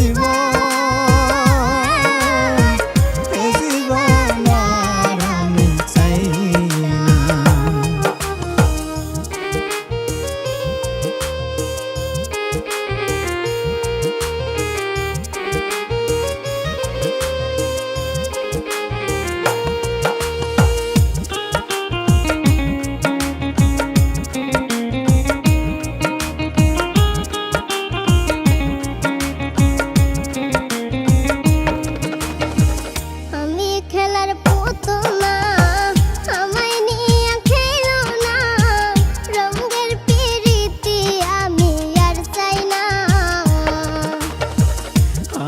你们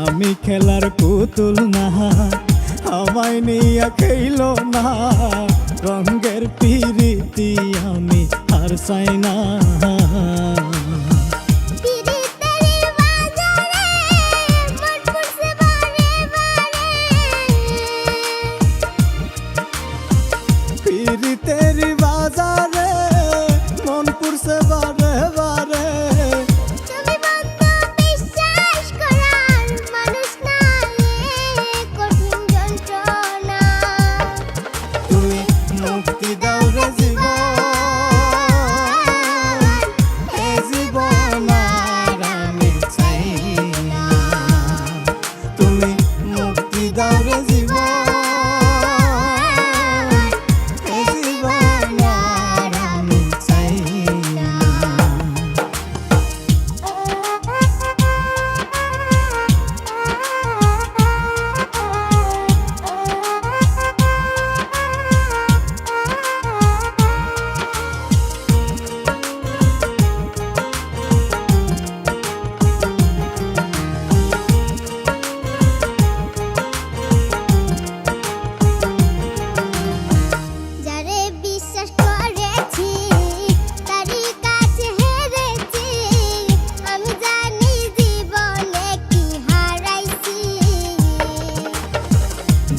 আমি খেলার পুতুল না আমায় নিয়ে খেইল না। রঙের পিরিতি আমি আর সাইনা cuidar as irmãs.